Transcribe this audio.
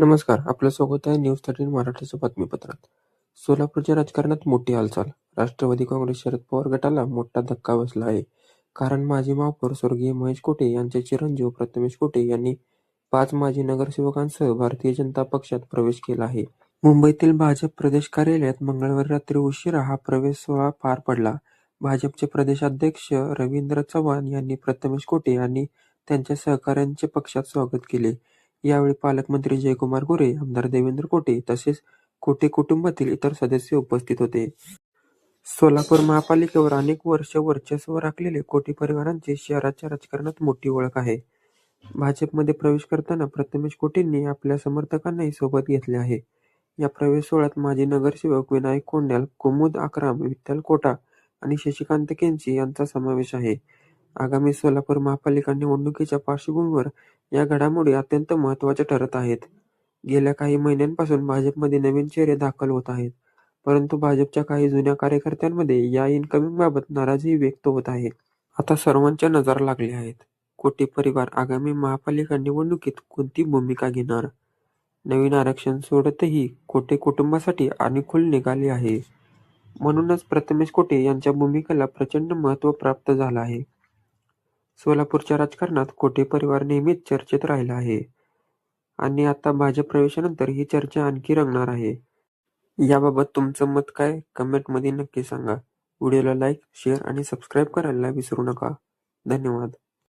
नमस्कार, आपलं स्वागत आहे न्यूज थर्टीन मराठीच्या बातमीपत्रात. सोलापूरच्या राजकारणात मोठी हालचाल, राष्ट्रवादी काँग्रेस शरद पवार गटाला मोठा धक्का बसला आहे. कारण माजी महापौर स्वर्गीय महेश कोटे यांचे चिरंजीव प्रथमेश कोटे यांनी पाच माजी नगरसेवकांसह भारतीय जनता पक्षात प्रवेश केला आहे. मुंबईतील भाजप प्रदेश कार्यालयात मंगळवारी रात्री उशिरा हा प्रवेश सोहळा पार पडला. भाजपचे प्रदेशाध्यक्ष रवींद्र चव्हाण यांनी प्रथमेश कोटे आणि त्यांच्या सहकाऱ्यांचे पक्षात स्वागत केले. यावेळी पालकमंत्री जयकुमार गोरे, आमदार देवेंद्र कोटे तसेच कोटे कुटुंबातील इतर सदस्य उपस्थित होते. सोलापूर महापालिकेवर अनेक वर्षे वर्चस्व राखलेले कोटी परिवारांची शहराच्या राजकारणात मोठी ओळख आहे. भाजपमध्ये प्रवेश करताना प्रथमेश कोटींनी आपल्या समर्थकांनाही सोबत घेतले आहे. या प्रवेश सोहळ्यात माजी नगरसेवक विनायक कोंड्याल, कुमुद आकराम, विठ्ठल कोटा आणि शशिकांत केंची यांचा समावेश आहे. आगामी सोलापूर महापालिका निवडणुकीच्या पार्श्वभूमीवर या घडामोडी अत्यंत महत्त्वाच्या ठरत आहेत. गेल्या काही महिन्यांपासून भाजपमध्ये नवीन चेहरे दाखल होत आहेत. परंतु भाजपच्या काही जुन्या कार्यकर्त्यांमध्ये या इनकमिंगबाबत नाराजीही व्यक्त होत आहे. आता सर्वांच्या नजरा लागल्या आहेत. कोटे परिवार आगामी महापालिका निवडणुकीत कोणती भूमिका घेणार? नवीन आरक्षण सोडतही कोटे कुटुंबासाठी अनुकूल निघाले आहे. म्हणूनच प्रथमेश कोटे यांच्या भूमिकेला प्रचंड महत्त्व प्राप्त झालं आहे. सोलापूरच्या राजकारणात कोठे परिवार नेहमीच चर्चेत राहिला आहे आणि आता भाजप प्रवेशानंतर ही चर्चा आणखी रंगणार आहे. याबाबत तुमचं मत काय? कमेंटमध्ये नक्की सांगा. व्हिडिओला लाईक, शेअर आणि सबस्क्राईब करायला विसरू नका. धन्यवाद.